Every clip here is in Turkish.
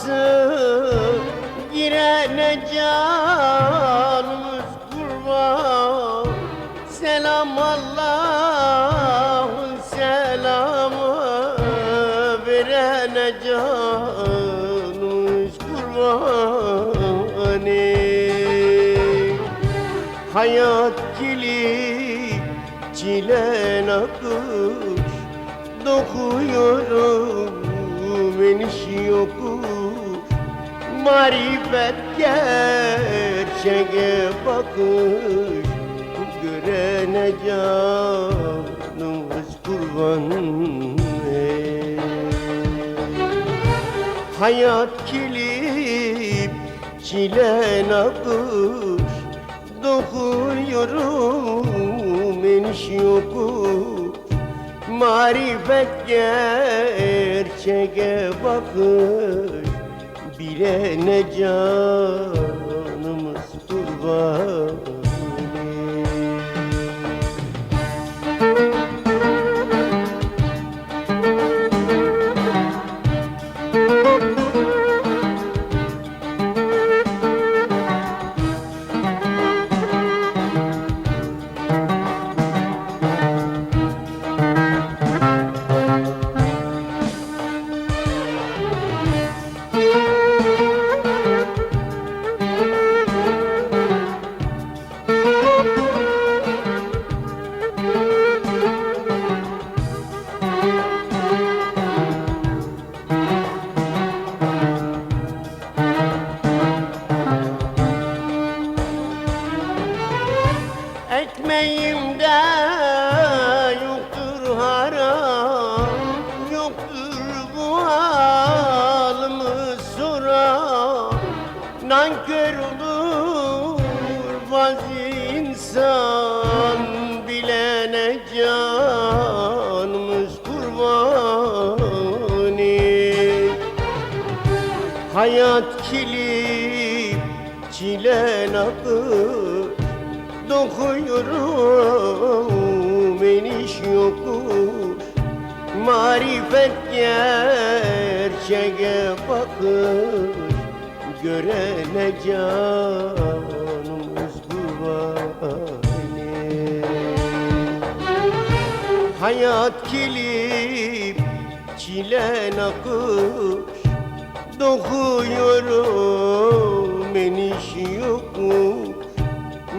kapısı Girene canımız kurban Selam Allah'ın selamı Verene canımız kurban. Hayat kilip çile nakış Dokuyorum eniş yokuş Marifet gerçeğe bakış Görene canımız kurban ey. Hayat kilip çile nakış Dokuyorum eniş yokuş Marifet gerçeğe bakış Bilene canımız bazı insan Bilene canımız kurban ey. Hayat kilip çile nakır Dokuyorum eniş yokuş Marifet gerçeğe bakış Görene canımız kurbanı Hayat kilip çile nakış. Dokuyorum eniş yokuş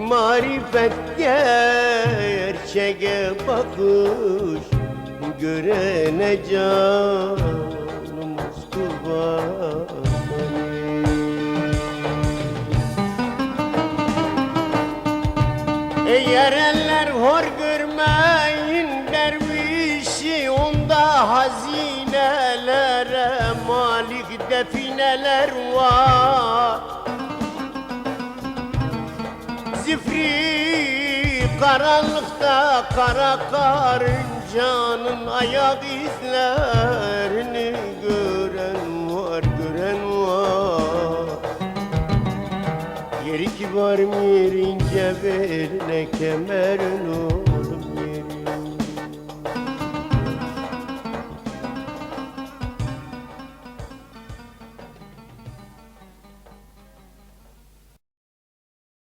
Marifet gerçeğe bakış. Görene canımız kurban Eğer eller hor görmeyin dervişi Onda hazinelere malik defineler var. Zifri karanlıkta kara karıncanın ayak izlerini gören Yeri kibar yerince beline kemerin o